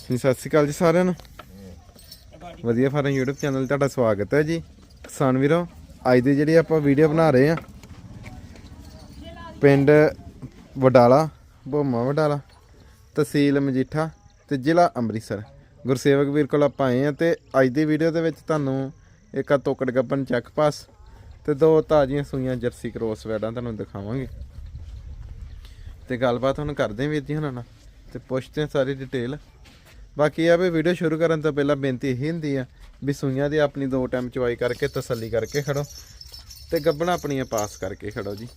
ਜੀ, ਸਤਿ ਸ਼੍ਰੀ ਅਕਾਲ ਜੀ ਸਾਰਿਆਂ ਨੂੰ। ਵਧੀਆ ਫਾਰਮ YouTube ਚੈਨਲ ਤੁਹਾਡਾ ਸਵਾਗਤ ਹੈ ਜੀ। ਕਿਸਾਨ ਵੀਰੋ, ਅੱਜ ਦੀ ਜਿਹੜੀ ਆਪਾਂ ਵੀਡੀਓ ਬਣਾ ਰਹੇ ਆ ਪਿੰਡ ਵਡਾਲਾ ਭੋਮਾ ਵਡਾਲਾ, ਤਹਿਸੀਲ ਮਜੀਠਾ ਤੇ ਜ਼ਿਲ੍ਹਾ ਅੰਮ੍ਰਿਤਸਰ। ਗੁਰਸੇਵਕ ਵੀਰ ਕੋਲ ਆਪਾਂ ਆਏ ਆ ਤੇ ਅੱਜ ਦੀ ਵੀਡੀਓ ਦੇ ਵਿੱਚ ਤੁਹਾਨੂੰ ਇੱਕ ਆ ਤੋਕੜ ਗੱਬਨ ਚੈੱਕ ਪਾਸ ਤੇ ਦੋ ਤਾਜ਼ੀਆਂ ਸੂਈਆਂ ਜਰਸੀ ਕਰੋਸ ਵੈਡਾਂ ਤੁਹਾਨੂੰ ਦਿਖਾਵਾਂਗੇ। ਤੇ ਗੱਲਬਾਤ ਹੁਣ ਕਰਦੇ ਹਾਂ ਵੀਰ ਜੀ ਹੁਣਾਂ ਨਾਲ ਤੇ ਪੁੱਛਦੇ ਹਾਂ ਸਾਰੀ ਡਿਟੇਲ ਬਾਕੀ ਆ ਵੀ ਵੀਡੀਓ ਸ਼ੁਰੂ ਕਰਨ ਤੋਂ ਪਹਿਲਾਂ ਬੇਨਤੀ ਇਹ ਹੁੰਦੀ ਆ ਵੀ ਸੂਈਆਂ ਦੀ ਆਪਣੀ ਦੋ ਟਾਈਮ ਚੁਆਈ ਕਰਕੇ ਤਸੱਲੀ ਕਰਕੇ ਖੜੋ ਤੇ ਗੱਬਣਾ ਆਪਣੀਆਂ ਪਾਸ ਕਰਕੇ ਖੜੋ ਜੀ।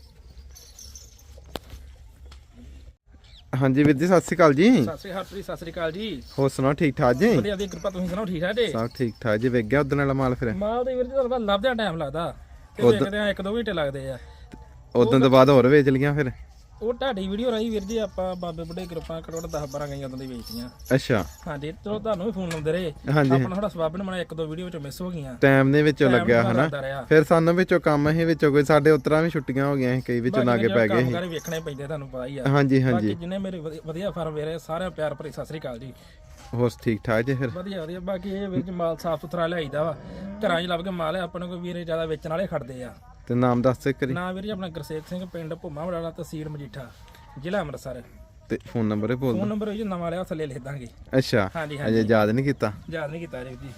ਹਾਂਜੀ ਵੀਰ ਜੀ ਸਤਿ ਸ਼੍ਰੀ ਅਕਾਲ ਜੀ। ਸਤਿ ਸ੍ਰੀ ਅਕਾਲ ਸਤਿ ਸ੍ਰੀ ਅਕਾਲ ਜੀ। ਹੋਰ ਸੁਣਾਓ ਠੀਕ ਠਾਕ ਜੀ? ਵਧੀਆ ਦੀ ਕਿਰਪਾ ਤੁਸੀਂ ਸੁਣਾਓ ਠੀਕ ਠਾਕ ਜੀ? ਸਭ ਠੀਕ ਠਾਕ ਜੀ ਵੇਖ ਗਿਆ ਉਦਣ ਵਾਲਾ ਮਾਲ ਫਿਰ? ਮਾਲ ਦੇ ਵੀਰ ਜੀ ਤੁਹਾਨੂੰ ਲੱਭਦਿਆਂ ਟਾਈਮ ਲੱਗਦਾ। ਤੇ ਉੱਧ- ਵੇਖਦੇ ਆ ਇੱਕ ਦੋ ਘੰਟੇ ਲੱਗਦੇ ਆ। ਉਦੋਂ ਤੋਂ ਬਾਅਦ ਹੋਰ ਵੇਚ ਲੀਆਂ ਫਿਰ? ਉਹ ਤੁਹਾਡੀ ਵੀਡੀਓ ਰਾਈ ਵੀਰ ਜੀ ਆਪਾਂ ਬਾਬੇ ਬੁੱਢੇ ਕਿਰਪਾ ਕਰੋੜ 10 12 ਗਈਆਂ ਉਦੋਂ ਦੀ ਵੇਚਤੀਆਂ। ਅੱਛਾ। ਹਾਂਜੀ ਚਲੋ ਤੁਹਾਨੂੰ ਵੀ ਫੋਨ ਲਾਉਂਦੇ ਰਹੇ। ਆਪਣਾ ਥੋੜਾ ਸਵਾਬ ਨੇ ਮਣਾ ਇੱਕ ਦੋ ਵੀਡੀਓ ਵਿੱਚ ਮਿਸ ਹੋ ਗਈਆਂ। ਟਾਈਮ ਦੇ ਵਿੱਚੋਂ ਲੱਗਿਆ ਹਨਾ? ਰਿਹਾ। ਫਿਰ ਸਾਨੂੰ ਵਿੱਚੋਂ ਕੰਮ ਅਸੀਂ ਵਿੱਚੋਂ ਕੋਈ ਸਾਡੇ ਉਤਰਾਂ ਵੀ ਛੁੱਟੀਆਂ ਹੋ ਗਈਆਂ ਕਈ ਵਿੱਚੋਂ ਨਾਗੇ ਪੈ ਗਏ ਕੰਮ ਵੇਖਣੇ ਪੈਂਦੇ ਤੁਹਾਨੂੰ ਪਤਾ ਹੀ ਆ। ਹਾਂਜੀ ਬਾਕੀ ਜਿੰਨੇ ਮੇਰੇ ਵਧੀ- ਵਧੀਆ ਫਾਰਮ ਵੇਰੇ ਸਾਰਿਆਂ ਪਿਆਰ ਭਰੀ ਸਤਿ ਸ੍ਰੀ ਅਕਾਲ ਜੀ। ਹੋਰ ਠੀਕ ਠਾਕ ਜੀ ਫਿਰ? ਵਧੀਆ ਵਧੀਆ। ਬਾਕੀ ਇਹ ਜੀ ਮਾਲ ਸਾਫ਼ ਸੁਥਰਾ ਲਿਆਈਦਾ ਵਾ। ਘਰਾਂ 'ਚ ਲੱਭ ਕੇ ਮਾਲ ਆਪਣੇ ਕੋਲ ਵੀਰੇ ਜ਼ਿਆਦਾ ਵੇਚਣ ਵਾਲੇ ਖੜਦੇ ਆ। ਤੇ ਨਾਮ ਦੱਸ ਦੇ ਕਰੀ ਨਾ ਵੀਰ ਜੀ ਆਪਣਾ ਗੁਰਸੇਵ ਸਿੰਘ ਪਿੰਡ ਭੁੱਮਾ ਵਡਾਲਾ ਤਹਿਸੀਲ ਮਜੀਠਾ ਜ਼ਿਲ੍ਹਾ ਅੰਮ੍ਰਿਤਸਰ। ਤੇ ਫੋਨ ਨੰਬਰ ਹੀ ਬੋਲ ਫੋਨ ਨੰਬਰ ਇਹ ਨਵਾਂ ਲਿਆ ਥੱਲੇ ਲਿਖ ਦਾਂਗੇ। ਅੱਛਾ ਹਾਂਜੀ ਅਜੇ ਹਾਂਜੀ। ਯਾਦ ਨਹੀਂ ਕੀਤਾ? ਯਾਦ ਨਹੀਂ ਕੀਤਾ ਜੀ ਜੀ।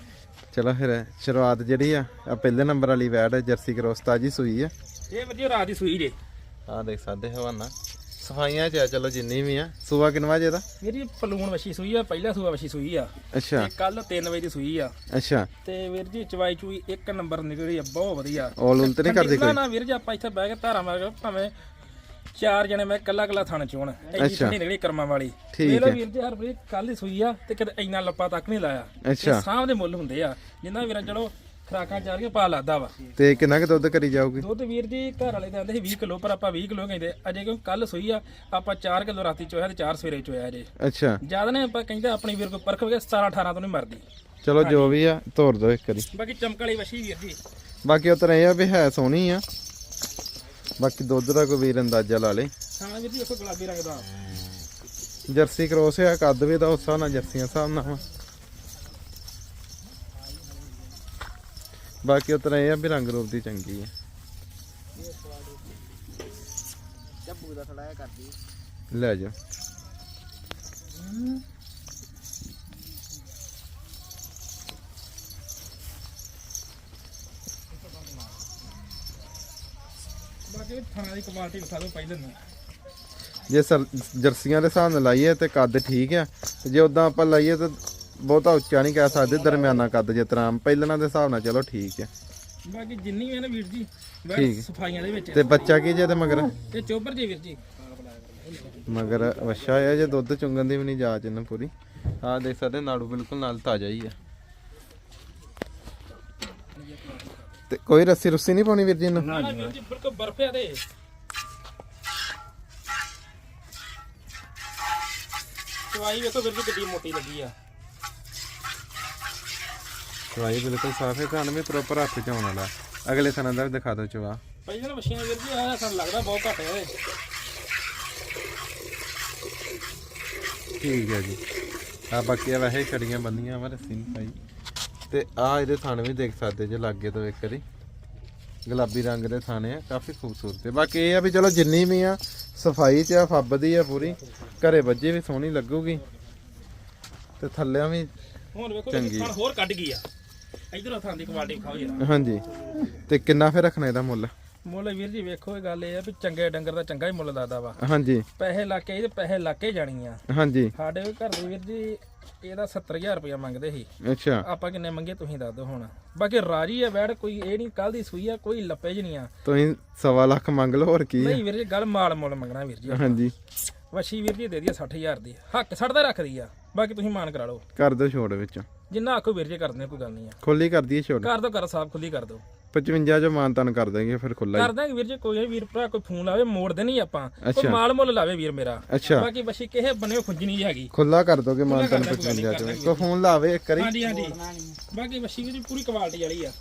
ਚਲੋ ਫਿਰ ਸ਼ੁਰੂਆਤ ਜਿਹੜੀ ਆ ਆ ਪਹਿਲੇ ਨੰਬਰ ਵਾਲੀ ਵੈਡ ਹੈ ਜਰਸੀ ਕਰੋਸ ਤਾਜੀ ਸੂਈ ਆ। ਇਹ ਵੀਰ ਜੀ ਰਾਤ ਦੀ ਸੂਈ ਜੇ। ਆ ਦੇਖ ਸਕਦੇ ਹਵਾਨਾ। ਸਫਾਈਆਂ ਚ ਆ ਚਲੋ ਜਿੰਨੀ ਵੀ ਆ। ਸੂਆ ਕਿੰਨਵਾ ਜੇ ਦਾ? ਜੀ ਪਲੂਣ ਵਛੀ ਸੂਈ ਆ ਪਹਿਲਾ ਸੂਆ ਵਛੀ ਸੂਈ ਆ। ਅੱਛਾ। ਤੇ ਕੱਲ 3 ਵਜੇ ਦੀ ਸੂਈ ਆ। ਅੱਛਾ। ਤੇ ਵੀਰ ਜੀ ਚਵਾਈ ਚੂਈ ਇੱਕ ਨੰਬਰ ਨਿਕਲੀ ਆ ਬਹੁਤ ਵਧੀਆ। ਔਲ ਉਲ ਤੇ ਨਹੀਂ ਕਰਦੀ ਕੋਈ? ਨਾ ਵੀਰ ਜੀ ਆਪਾਂ ਇੱਥੇ ਬਹਿ ਕੇ ਧਾਰਾਂ ਮਾਰ ਕੇ ਭਾਵੇਂ ਚਾਰ ਜਣੇ ਮੈਂ ਕੱਲਾ ਕੱਲਾ ਥਣ ਚੋਣ। ਐਡੀ। ਠੰਡੀ ਨਿਕਲੀ ਕਰਮਾਂ ਵਾਲੀ। ਹੈ। ਵੀਰ ਜੀ ਹਰ ਵਾਰੀ ਕੱਲ ਦੀ ਸੂਈ ਆ ਤੇ ਕਦੇ ਇੰਨਾ ਲੱਪਾ ਤੱਕ ਨਹੀਂ ਲਾਇਆ। ਅੱਛਾ। ਦੇ ਮੁੱਲ ਹੁੰਦੇ ਆ। ਜਿੰਨਾ ਵੀਰਾਂ ਚਲੋ ਖਰਾਕਾਂ ਚਾਰ ਕੇ ਪਾ ਲੱਗਦਾ ਵਾ। ਤੇ ਕਿੰਨਾ ਕੁ ਦੁੱਧ ਕਰੀ ਜਾਊਗੀ? ਦੁੱਧ ਵੀਰ ਜੀ ਘਰ ਵਾਲੇ ਆਂਦੇ ਸੀ 20 ਕਿਲੋ ਪਰ ਆਪਾਂ 20 ਕਿਲੋ ਕਹਿੰਦੇ ਅਜੇ ਕਿਉਂ ਕੱਲ ਸੂਈ ਆ ਆਪਾਂ 4 ਕਿਲੋ ਰਾਤੀ ਚੋਇਆ ਤੇ 4 ਸਵੇਰੇ ਚੋਇਆ ਅਜੇ ਅੱਛਾ। ਜ਼ਿਆਦਾ ਨੇ ਆਪਾਂ ਕਹਿੰਦੇ ਆਪਣੀ ਵੀਰ ਕੋ ਪਰਖ ਵਗੇ 17 18 ਤੋਂ ਨਹੀਂ ਮਰਦੀ। ਚਲੋ ਜੋ ਵੀ ਆ ਤੋਰ ਦੋ ਇੱਕ ਵਾਰੀ। ਬਾਕੀ ਚਮਕਲੀ ਵਸ਼ੀ ਵੀਰ ਜੀ। ਬਾਕੀ ਉਤਰ ਇਹ ਆ ਵੀ ਹੈ ਸੋਹਣੀ ਆ। ਬਾਕੀ ਦੁੱਧ ਦਾ ਕੋਈ ਵੀਰ ਅੰਦਾਜ਼ਾ ਲਾ ਲੇ। ਹਾਂ ਵੀਰ ਜੀ ਦੇਖੋ ਗੁਲਾਬੀ ਰੰਗ ਦਾ। ਜਰਸੀ ਕਰੋਸ ਆ ਕੱਦ ਵੀ ਦਾ ਉਸ ਨਾਲ ਜਰਸੀਆਂ ਹਿਸਾਬ ਨਾਲ ਬਾਕੀ ਉਤਰ ਇਹ ਆ ਵੀ ਰੰਗ ਰੂਪ ਦੀ ਚੰਗੀ ਦਾ ਥੋੜਾ ਕਰਦੀ ਲੈ ਜਾ। ਬਾਕੀ ਥਾਣਾ ਦੀ ਕੁਆਲਿਟੀ ਵਿਖਾ ਦਿਓ ਪਹਿਲੇ ਨੂੰ। ਜੇ ਸਰ ਜਰਸੀਆਂ ਦੇ ਹਿਸਾਬ ਨਾਲ ਲਾਈਏ ਤੇ ਕੱਦ ਠੀਕ ਆ ਤੇ ਜੇ ਉਦਾਂ ਆਪਾਂ ਲਾਈਏ ਤਾਂ ਬਹੁਤਾ ਉੱਚਾ ਨਹੀਂ ਕਹਿ ਸਕਦੇ ਦਰਮਿਆਨਾ ਕੱਦ ਜਿਸ ਤਰ੍ਹਾਂ ਪਹਿਲਣਾ ਦੇ ਹਿਸਾਬ ਨਾਲ ਚਲੋ ਠੀਕ ਆ ਬਾਕੀ ਜਿੰਨੀ ਵੀ ਹੈ ਨਾ ਵੀਰ ਜੀ ਬਸ। ਸਫਾਈਆਂ ਦੇ ਵਿੱਚ। ਤੇ ਬੱਚਾ ਕੀ ਜੇ ਤੇ ਮਗਰ? ਤੇ ਚੋਬਰ ਜੀ ਵੀਰ ਜੀ। ਮਗਰ ਵਛਾ ਆ ਜੇ ਦੁੱਧ ਚੁੰਗਣ ਦੀ ਵੀ ਨਹੀਂ ਜਾਚ ਇਹਨੂੰ ਪੂਰੀ। ਆਹ ਦੇਖ ਸਕਦੇ ਨਾੜੂ ਬਿਲਕੁਲ ਨਾਲ ਤਾਜ਼ਾ ਹੀ ਆ ਤੇ ਕੋਈ ਰੱਸੀ ਰੁੱਸੀ ਨਹੀਂ ਪਾਉਣੀ ਵੀਰ ਜੀ ਇਹਨੂੰ? ਨਾ ਵੀਰ ਜੀ ਬਿਲਕੁਲ ਬਰਫਿਆ ਦੇ ਚਵਾਈ ਵੇਖੋ ਵੀਰ ਜੀ ਕਿੱਡੀ ਮੋਟੀ ਲੱਗੀ ਆ। ਚਵਾਈ ਬਿਲਕੁਲ ਸਾਫ਼ ਹੈ। ਕਾਨ ਵੀ ਪ੍ਰੋਪਰ ਹੱਥ ਚ ਆਉਣ ਵਾਲਾ ਅਗਲੇ ਥਾਂ ਦਾ ਵੀ ਦਿਖਾ ਦਿਓ ਚਵਾ। ਪਹਿਲਾਂ ਮਸ਼ੀਨ ਵੀਰ ਜੀ ਸਾਨੂੰ ਲੱਗਦਾ ਬਹੁਤ ਘੱਟ ਹੈ। ਠੀਕ ਹੈ ਜੀ। ਆ ਬਾਕੀ ਆ ਵੈਸੇ ਛੜੀਆਂ ਬੰਦੀਆਂ ਵਾ ਰੱਸੀ ਨਹੀਂ ਪਾਈ ਤੇ ਆ ਇਹਦੇ ਥਣ ਵੀ ਦੇਖ ਸਕਦੇ ਜੇ ਲਾਗੇ ਤੋਂ ਇੱਕ ਵਾਰੀ। ਗੁਲਾਬੀ ਰੰਗ ਦੇ ਥਾਣੇ ਆ ਕਾਫੀ ਖੂਬਸੂਰਤ ਹੈ। ਬਾਕੀ ਇਹ ਆ ਵੀ ਚਲੋ ਜਿੰਨੀ ਵੀ ਆ ਸਫ਼ਾਈ ਚ ਆ ਫੱਬਦੀ ਆ ਪੂਰੀ। ਘਰੇ ਵੱਜੇ ਵੀ ਸੋਹਣੀ ਲੱਗੂਗੀ। ਤੇ ਥੱਲਿਆਂ ਵੀ ਹੁਣ ਵੇਖੋ ਚੰਗੀ। ਜੀ ਹੋਰ ਕੱਢ ਗਈ ਆ। ਇਧਰੋਂ ਥਾਂ ਦੀ ਕੁਆਲਿਟੀ ਖਾਓ ਜਰਾ। ਹਾਂਜੀ। ਤੇ ਕਿੰਨਾ ਫੇਰ ਰੱਖਣਾ ਇਹਦਾ ਮੁੱਲ? ਮੁੱਲ ਵੀਰ ਜੀ ਵੇਖੋ ਇਹ ਗੱਲ ਇਹ ਆ ਵੀ ਚੰਗੇ ਡੰਗਰ ਦਾ ਚੰਗਾ ਹੀ ਮੁੱਲ ਲੱਗਦਾ ਵਾ। ਹਾਂਜੀ। ਪੈਸੇ ਲਾ ਕੇ ਇਹਦੇ ਪੈਸੇ ਲਾ ਕੇ ਜਾਣੀ ਆ ਹਾਂਜੀ। ਸਾਡੇ ਘਰ ਦੇ ਵੀਰ ਜੀ ਇਹਦਾ 70000 ਰੁਪਇਆ ਮੰਗਦੇ ਸੀ। ਅੱਛਾ। ਆਪਾਂ ਕਿੰਨੇ ਮੰਗੇ ਤੁਸੀਂ ਦੱਸ ਦਿਓ ਹੁਣ। ਬਾਕੀ ਰਾਜੀ ਆ ਬੈੜ ਕੋਈ ਇਹ ਨਹੀਂ ਕੱਲ ਦੀ ਸੂਈ ਆ ਕੋਈ ਲੱਪੇ ਜ ਨਹੀਂ ਆ। ਤੁਸੀਂ ਸਵਾ ਲੱਖ ਮੰਗ ਲਓ ਹੋਰ ਕੀ ਆ। ਨਹੀਂ ਵੀਰ ਜੀ ਗੱਲ ਮਾਲ ਮੁੱਲ ਮੰਗਣਾ ਵੀਰ ਜੀ ਹਾਂਜੀ। ਵਸ਼ੀ ਵੀਰ ਜੀ ਦੇ ਦਈਏ 60000 ਦੀ। ਹੱਕ ਛੱਡਦਾ ਰੱਖਦੀ ਆ। ਬਾਕੀ ਤੁਸੀਂ ਮਾਨ ਕਰਾ ਲਓ। ਕਰ ਦਿਓ ਛੋੜ ਵਿੱਚ। ਜਿੰਨਾ ਆਖੋ ਵੀਰ ਜੀ ਕਰਦੇ ਕੋਈ ਗੱਲ ਨਹੀਂ ਆ। ਖੁੱਲੀ ਕਰ ਦਈਏ ਛੋੜ ਕਰ ਦੋ ਕਰ ਸਾਫ਼ ਖੁੱਲੀ ਕਰ ਦੋ 55 ਜੋ ਮਾਨਤਨ ਕਰ ਦਾਂਗੇ ਫਿਰ ਖੁੱਲਾ ਕਰ ਦਾਂਗੇ ਵੀਰ ਜੀ ਕੋਈ ਵੀਰ ਭਰਾ ਕੋਈ ਫੋਨ ਲਾਵੇ ਮੋੜਦੇ ਨਹੀਂ ਆਪਾਂ। ਕੋਈ ਅੱਛਾ। ਮਾਲ ਮੁੱਲ ਲਾਵੇ ਵੀਰ ਮੇਰਾ। ਅੱਛਾ। ਬਾਕੀ ਵਸ਼ੀ ਕਿਸੇ ਬਣੇ ਖੁੰਝਣੀ ਜਿਹੀ ਹੈਗੀ। ਖੁੱਲਾ ਕਰ ਦੋਗੇ ਮਾਨਤਨ ਕਰ ਦਾਂਗੇ, 55 ਕਰ ਚ। ਕੋ ਫੋਨ ਲਾਵੇ ਇੱਕ ਵਾਰੀ। ਹਾਂਜੀ ਹਾਂਜੀ। ਬਾਕੀ ਵਸ਼ੀ ਵੀਰ ਜੀ ਪੂਰੀ ਕੁਆਲਿਟੀ ਵਾਲੀ ਆ।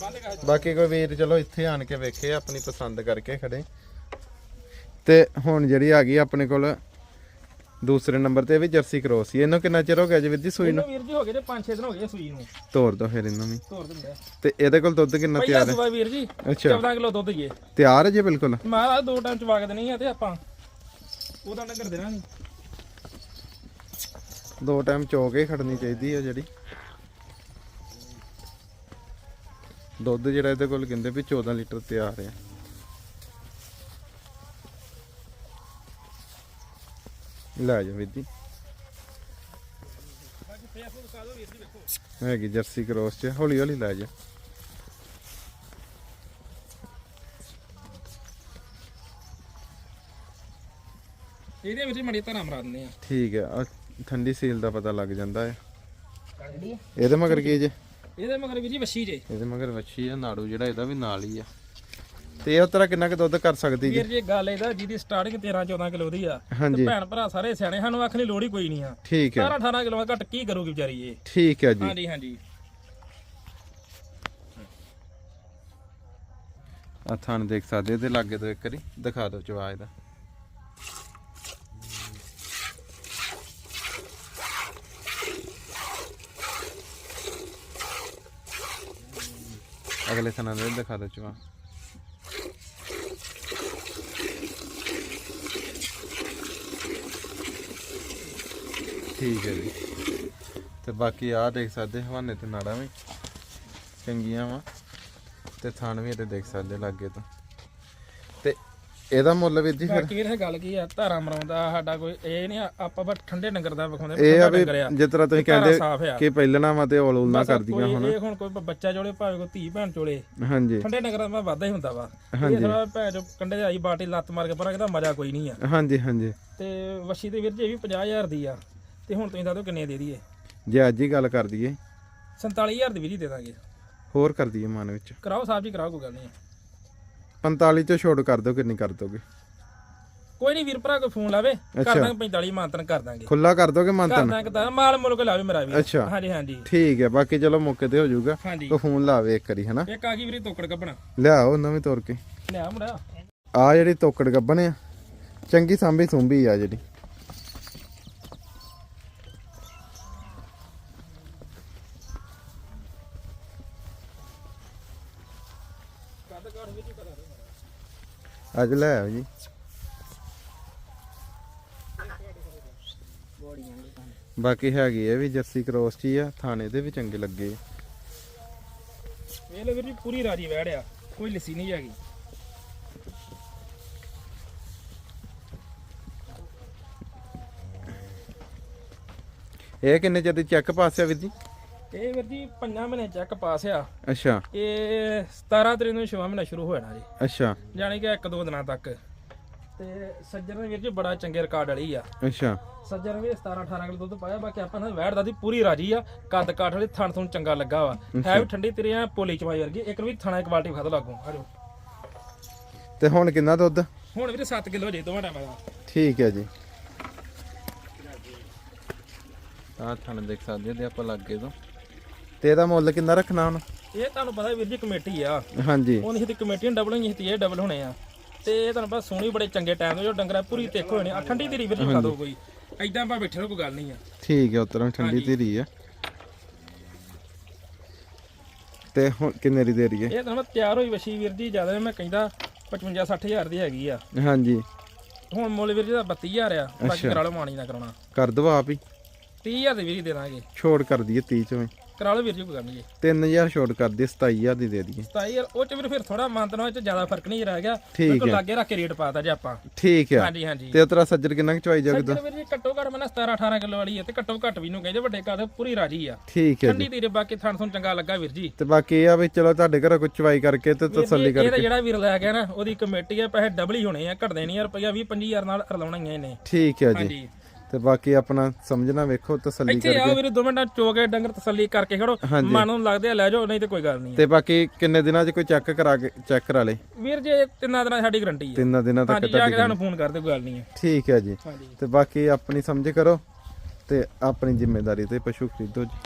ਬੰਦ ਕਰ ਬਾਕੀ ਕੋਈ ਵੀਰ ਚਲੋ ਇੱਥੇ ਆਣ ਕੇ ਵੇਖੇ ਆਪਣੀ ਪਸੰਦ ਕਰਕੇ ਖੜੇ। ਤੇ ਹੁਣ ਜਿਹੜੀ ਆ ਗਈ ਆਪਣੇ ਕੋਲ ਦੂਸਰੇ ਨੰਬਰ ਤੇ ਇਹ ਵੀ ਜਰਸੀ ਕ੍ਰੋਸ ਸੀ ਇਹਨੂੰ ਕਿੰਨਾ ਚਿਰ ਹੋ ਗਿਆ ਜੀ ਵੀਰ ਜੀ ਸੂਈ ਨੂੰ? ਇਹਨੂੰ ਵੀਰ ਜੀ ਹੋ ਗਏ ਤੇ 5-6 ਦਿਨ ਹੋ ਗਏ ਸੂਈ ਨੂੰ। ਤੋਰ ਦੋ ਫਿਰ ਇਹਨੂੰ ਵੀ। ਤੋਰ ਦਿੰਦੇ ਆ। ਤੇ ਇਹਦੇ ਕੋਲ ਦੁੱਧ ਕਿੰਨਾ ਪਹਿਲਾ ਤਿਆਰ ਹੈ? ਸੂਆ ਵੀਰ ਜੀ ਅੱਛਾ। 14 ਕਿਲੋ ਦੁੱਧ ਜੇ ਤਿਆਰ ਹੈ ਜੀ ਬਿਲਕੁਲ। ਮਹਾਰਾਜ ਦੋ ਟਾਈਮ ਚਵਾ ਕੇ ਦੇਣੀ ਆ ਤੇ ਆਪਾਂ ਉਹਦਾ ਨਗਰ ਦੇਣਾ ਨਹੀਂ ਦੋ ਟਾਈਮ ਚੋ ਕੇ ਖੜਨੀ ਚਾਹੀਦੀ ਹੈ ਜਿਹੜੀ। ਦੁੱਧ ਜਿਹੜਾ ਇਹਦੇ ਕੋਲ ਕਹਿੰਦੇ ਵੀ 14 ਲੀਟਰ ਤਿਆਰ ਹੈ ਲੈ ਜਾ ਵੀਰ ਜੀ। ਹੈਗੀ ਜਰਸੀ ਕ੍ਰੋਸ ਚ ਹੌਲੀ ਹੌਲੀ ਲੈ ਜਾ। ਇਹਦੇ ਵਿੱਚ ਮੜੀ ਧਾਰਾਂ ਮਰਾ ਦਿੰਦੇ ਆ। ਠੀਕ ਹੈ ਆਹ ਠੰਡੀ ਸੀਲ ਦਾ ਪਤਾ ਲੱਗ ਜਾਂਦਾ ਹੈ ਇਹਦੇ ਮਗਰ ਕੀ ਜੇ? ਇਹਦੇ ਮਗਰ ਵੀਰ ਜੀ ਵੱਛੀ ਜੇ। ਇਹਦੇ ਮਗਰ ਵੱਛੀ ਆ ਨਾੜੂ ਜਿਹੜਾ ਇਹਦਾ ਵੀ ਨਾਲ ਹੀ ਆ। ਤੇ ਇਹ ਤਰ੍ਹਾਂ ਕਿੰਨਾ ਕੁ ਦੁੱਧ ਕਰ ਸਕਦੀ ਜੀ? ਵੀਰ ਜੀ ਗੱਲ ਇਹਦਾ ਜਿਹਦੀ ਸਟਾਰਟਿੰਗ 13 14 ਕਿਲੋ ਦੀ ਆ। ਤੇ ਹਾਂਜੀ। ਭੈਣ ਭਰਾ ਸਾਰੇ ਸਿਆਣੇ ਸਾਨੂੰ ਆਖਣ ਦੀ ਲੋੜ ਹੀ ਕੋਈ ਨਹੀਂ ਆ। ਠੀਕ ਹੈ 17 18 ਕਿਲੋ ਘੱਟ ਕੀ ਕਰੂਗੀ ਵਿਚਾਰੀ ਇਹ? ਠੀਕ ਹੈ ਜੀ। ਹਾਂਜੀ ਹਾਂਜੀ। ਆ ਥਣ ਦੇਖ ਸਕਦੇ ਇਹਦੇ ਲਾਗੇ ਤੋਂ ਇੱਕ ਵਾਰੀ ਦਿਖਾ ਦਿਓ ਚਵਾ ਇਹਦਾ। ਅਗਲੇ ਥਣਾ ਦੇ ਦਿਖਾ ਦਿਓ ਚਵਾ ਠੀਕ ਹੈ ਜੀ। ਤੇ ਬਾਕੀ ਆ ਦੇਖ ਸਕਦੇ ਹਵਾਨੇ ਤੇ ਨਾੜਾਂ ਵੀ ਚੰਗੀਆਂ ਵਾ। ਤੇ ਥਣ ਵੀ ਇਹਦੇ ਦੇਖ ਸਕਦੇ ਲਾਗੇ ਤੋਂ। ਤੇ ਇਹਦਾ ਮੁੱਲ ਵੀਰ ਜੀ ਫਿਰ? ਬਾਕੀ ਇਹ ਗੱਲ ਕੀ ਆ ਧਾਰਾ ਮਰਾਉਂਦਾ ਸਾਡਾ ਕੋਈ ਇਹ ਨਹੀਂ ਆਪਾਂ ਬਸ ਠੰਡੇ ਡੰਗਰ ਦਾ ਵਿਖਾਉਂਦੇ ਇਹ ਆ ਵੀ ਜਿਸ ਤਰ੍ਹਾਂ ਤੁਸੀਂ ਕਹਿੰਦੇ ਆ। ਕਿ ਪਹਿਲਣਾ ਵਾ ਤੇ ਔਲ ਬਸ ਕਰਦੀਆਂ ਹੁਣ। ਇਹ ਹੁਣ ਕੋਈ ਬੱਚਾ ਜੋੜੇ ਭਾਵੇਂ ਕੋਈ ਧੀ ਭੈਣ ਚੋਲੇ ਹਾਂਜੀ। ਠੰਡੇ ਡੰਗਰਾਂ ਦਾ ਵਾਧਾ ਹੀ ਹੁੰਦਾ ਵਾ। ਇਹ ਥੋੜਾ ਭੈਣ ਚੋ ਕੰਡੇ ਦੇ ਆਈ ਬਾਟੀ ਲੱਤ ਮਾਰ ਕੇ ਪਰਾਂ ਕਿਦਾ ਮਜ਼ਾ ਕੋਈ ਨਹੀਂ ਆ। ਹਾਂਜੀ ਹਾਂਜੀ। ਤੇ ਵਸ਼ੀ ਦੇ ਵੀਰ ਜੀ ਇਹ ਵੀ 50000 ਦੀ ਆ। ਤੇ ਹੁਣ ਤੁਸੀਂ ਦੱਸ ਦਿਓ ਕਿੰਨੇ ਦੇ ਦਈਏ? ਜੇ ਅੱਜ ਹੀ ਗੱਲ ਕਰ ਦਈਏ। 47000 ਦੀ ਵੀਰ ਦੇ ਦਾਂਗੇ। ਹੋਰ ਕਰ ਦਈਏ ਮਨ ਵਿੱਚ। ਕਰਾਓ ਸਾਹਿਬ ਜੀ ਕਰਾਓ ਕੋਈ ਗੱਲ ਨਹੀਂ। 45 ਚੋਂ ਛੋਟ ਕਰ ਦਿਓ ਕਿੰਨੀ ਕਰ ਦੋਗੇ? ਕੋਈ ਨਹੀਂ ਵੀਰ ਭਰਾ ਕੋਈ ਫੋਨ ਲਾਵੇ। ਕਰ। ਦਾਂਗੇ 45 ਮਾਨਤਨ ਕਰ ਦਾਂਗੇ। ਖੁੱਲਾ ਕਰ ਦੋਗੇ ਕਰ ਮੰਤਨ ਦਾਂਗੇ ਤਾਂ ਮਾਲ ਮੁੱਲ ਕੇ ਲਾਵੇ ਮੇਰਾ ਵੀਰ। ਅੱਛਾ। ਹਾਂਜੀ ਹਾਂਜੀ। ਠੀਕ ਹੈ ਬਾਕੀ ਚਲੋ ਮੌਕੇ ਤੇ ਹੋ ਜਾਊਗਾ। ਹਾਂਜੀ। ਕੋ ਫੋਨ ਲਾਵੇ ਇੱਕ ਵਾਰੀ ਹਨਾ? ਇੱਕ ਆ ਗਈ ਵੀਰੇ ਤੋਕੜ ਕੱਪਣਾ। ਲਿਆਓ ਨਵੀਂ ਤੋਰ ਕੇ। ਲਿਆ ਮੁੰਡਾ। ਆ ਜਿਹੜੀ ਤੋਕੜ ਗੱਬਣ ਆ ਚੰਗੀ ਸਾਂਭੀ ਸੁੰਭੀ ਆ ਜਿਹੜੀ ਕੱਦ ਕਾਠ ਵਿੱਚ ਕਰਾ ਦੇ ਅੱਜ ਲੈ ਆਓ ਜੀ। ਬਾਕੀ ਹੈਗੀ ਇਹ ਵੀ ਜਰਸੀ ਕ੍ਰੋਸ ਚ ਆ ਥਾਣੇ ਦੇ ਵੀ ਚੰਗੇ ਲੱਗੇ ਇਹ ਵੀਰ ਜੀ ਪੂਰੀ ਰਾਜੀ ਵਹਿੜਿਆ ਕੋਈ ਲੱਸੀ ਨਹੀਂ ਹੈਗੀ। ਇਹ ਕਿੰਨੇ ਚਿਰ ਦੀ ਚੈੱਕ ਪਾਸ ਆ ਵੀਰ ਜੀ? ਇਹ ਵੀਰ ਜੀ ਪੰਜਾਂ ਮਹੀਨੇ ਚੈੱਕ ਪਾਸ ਆ। ਅੱਛਾ। ਇਹ 17 ਤਰੀਕ ਨੂੰ ਛੇਵਾਂ ਮਹੀਨਾ ਸ਼ੁਰੂ ਹੋ ਜਾਣਾ ਜੀ। ਅੱਛਾ। ਜਾਣੀ ਕਿ ਇੱਕ ਦੋ ਦਿਨਾਂ ਤੱਕ। ਤੇ ਸੱਜਣ ਵੀਰ ਜੀ ਬੜਾ ਚੰਗੇ ਰਿਕਾਰਡ ਵਾਲੀ ਆ। ਅੱਛਾ। ਸੱਜਣ ਵੀ 17 18 ਕਿਲੋ ਦੁੱਧ ਪਾਇਆ ਬਾਕੀ ਆਪਾਂ ਨੇ ਵੈੜ ਦਾ ਦੀ ਪੂਰੀ ਰਾਜੀ ਆ। ਕੱਦ ਕਾਠ ਵਾਲੀ ਥਣ ਥਣ ਚੰਗਾ ਲੱਗਾ ਵਾ। ਹੈ ਵੀ ਠੰਡੀ ਤੇਰੀ ਆ ਪੋਲੀ ਚਵਾਈ ਵਰਗੀ। ਇੱਕ ਵੀ ਥਣਾ ਕੁਆਲਿਟੀ ਖਾਦ ਲੱਗੂ। ਆਜੋ ਤੇ ਹੁਣ ਕਿੰਨਾ ਦੁੱਧ? ਹੁਣ ਵੀਰੇ 7 ਕਿਲੋ ਜੇ ਦੋਵਾਂ ਟਾਈਮਾਂ ਦਾ। ਠੀਕ ਹੈ ਜੀ। ਆਹ ਥਣ ਦੇਖ ਸਕਦੇ ਤੇ ਆਪਾਂ ਲੱਗੇ ਤੋਂ। ਤੇ ਇਹਦਾ ਮੁੱਲ ਕਿੰਨਾ ਰੱਖਣਾ ਹੁਣ? ਇਹ ਤੁਹਾਨੂੰ ਪਤਾ ਵੀਰ ਜੀ ਕਮੇਟੀ ਆ। ਹਾਂਜੀ। ਉਹ ਨਹੀਂ ਸੀ ਕਮੇਟੀ ਡਬਲ ਹੋਈ ਸੀ ਇਹ ਡਬਲ ਹੋਣੇ ਆ। ਤੇ ਇਹ ਤੁਹਾਨੂੰ ਪਤਾ ਸੋਹਣੀ ਬੜੇ ਚੰਗੇ ਟਾਈਮ ਦੇ ਜੋ ਡੰਗਰਾ ਪੂਰੀ ਤੇਖ ਹੋਣੇ ਆ। ਠੰਡੀ ਤੇਰੀ ਵੀਰ ਜੀ ਖਾ ਦੋ ਕੋਈ। ਐਦਾਂ ਆਪਾਂ ਬੈਠੇ ਰਹੋ ਕੋਈ ਗੱਲ ਨਹੀਂ ਆ। ਠੀਕ ਹੈ ਉਤਰਾਂ ਠੰਡੀ ਧੀਰੀ ਆ। ਤੇ ਹੁਣ ਕਿੰਨੇ ਦੀ ਦੇ ਰਹੀ ਹੈ ਇਹ ਪਤਾ ਤਿਆਰ ਹੋਈ ਵਸ਼ੀ ਵੀਰ ਜੀ ਜ਼ਿਆਦਾ ਮੈਂ ਕਹਿੰਦਾ 55 60000 ਦੀ ਹੈਗੀ ਆ। ਹਾਂਜੀ। ਹੁਣ ਮੁੱਲ ਵੀਰ ਜੀ ਦਾ 32000 ਆ ਬਾਕੀ ਕਰਾ ਲਓ ਮਾਣੀ ਨਾ ਕਰਾਉਣਾ। ਕਰ ਦਵਾ ਆਪ ਹੀ। 30000 ਦੀ ਵੀਰ ਦੇ ਦਾਂਗੇ। ਛੋੜ ਕਰ ਦਈਏ 30 ਚੋਂ। ਕਰਾ ਲਓ ਵੀਰ ਜੀ ਕੋਈ ਗੱਲ ਨਹੀਂ 3000 ਛੋੜ ਕਰ ਦਈਏ 27000 ਦੀ ਦੇ ਦਈਏ। 27000 ਉਹ ਚ ਵੀਰ ਫਿਰ ਥੋੜਾ ਮੰਤਨ ਵਿੱਚ ਜ਼ਿਆਦਾ ਫ਼ਰਕ ਨਹੀਂ ਰਹਿ ਗਿਆ। ਠੀਕ ਬਿਲਕੁਲ ਹੈ। ਲਾਗੇ ਰੱਖ ਕੇ ਰੇਟ ਪਾਤਾ ਜੇ ਆਪਾਂ। ਠੀਕ ਹੈ। ਹਾਂਜੀ ਹਾਂਜੀ। ਤੇ ਉਤਰਾ ਸੱਜਰ ਕਿੰਨਾ ਕੁ ਚਵਾਈ ਜਾਗ ਸੱਜਣ ਵੀਰ ਜੀ ਘੱਟੋ ਘੱਟ ਮਨਾ 17 18 ਕਿਲੋ ਵਾਲੀ ਹੈ ਤੇ ਘੱਟੋ ਘੱਟ ਵੀ ਨੂੰ ਕਹਿੰਦੇ ਵੱਡੇ ਕਾਦੇ ਪੂਰੀ ਰਾਜੀ ਆ। ਠੀਕ ਹੈ ਠੰਡੀ ਤੀਰੇ ਬਾਕੀ ਥਣ ਥਣ ਚੰਗਾ ਲੱਗਾ ਵੀਰ ਜੀ। ਤੇ ਬਾਕੀ ਇਹ ਆ ਵੀ ਚਲੋ ਤੁਹਾਡੇ ਘਰੋਂ ਕੋਈ ਚਵਾਈ ਕਰਕੇ ਤੇ ਤਸੱਲੀ ਇਹਦਾ ਕਰਕੇ। ਜਿਹੜਾ ਵੀਰ ਲੈ ਗਿਆ ਨਾ ਉਹਦੀ ਕਮੇਟੀ ਆ ਪੈਸੇ ਡਬਲ ਹੀ ਹੋਣੇ ਆ ਘਟਦੇ ਨਹੀਂ ਆ ਰੁਪਈਆ 20 25000 ਨਾਲ ਰਲਾਉਣਾ ਹੀ ਇਹਨੇ। ਠੀਕ ਹੈ ਜੀ। ਹਾਂਜੀ। ਤੇ ਬਾਕੀ ਆਪਣਾ ਸਮਝਣਾ ਵੇਖੋ ਤਸੱਲੀ ਇੱਥੇ ਕਰਕੇ। ਆਓ ਵੀਰੇ ਦੋ ਮਿੰਟ ਚੋਗੇ ਡੰਗਰ ਤਸੱਲੀ ਕਰਕੇ ਖੜੋ। ਹਾਂਜੀ। ਮਨ ਨੂੰ ਲੱਗਦੇ ਆ ਲੈ ਜਾਓ ਨਹੀਂ ਤੇ ਕੋਈ ਗੱਲ ਨਹੀਂ। ਤੇ ਬਾਕੀ ਕਿੰਨੇ ਦਿਨਾਂ 'ਚ ਕੋਈ ਚੈੱਕ ਕਰਾ ਕੇ ਚੈੱਕ ਕਰਾ ਲੇ? ਵੀਰ ਜੀ ਤਿੰਨਾਂ ਦਿਨਾਂ ਦੀ ਸਾਡੀ ਗਰੰਟੀ ਹੈ ਤਿੰਨਾਂ ਦਿਨਾਂ ਤੱਕ ਹਾਂਜੀ ਜਾ ਕੇ ਸਾਨੂੰ ਫੋਨ ਕਰਦੇ ਕੋਈ ਗੱਲ ਨਹੀਂ ਹੈ ਠੀਕ ਹੈ ਜੀ। ਹਾਂਜੀ। ਤੇ ਬਾਕੀ ਆਪਣੀ ਸਮਝ ਕਰੋ ਤੇ ਆਪਣੀ ਜ਼ਿੰਮੇਵਾਰੀ ਤੇ ਪਸ਼ੂ ਖਰੀਦੋ ਜੀ।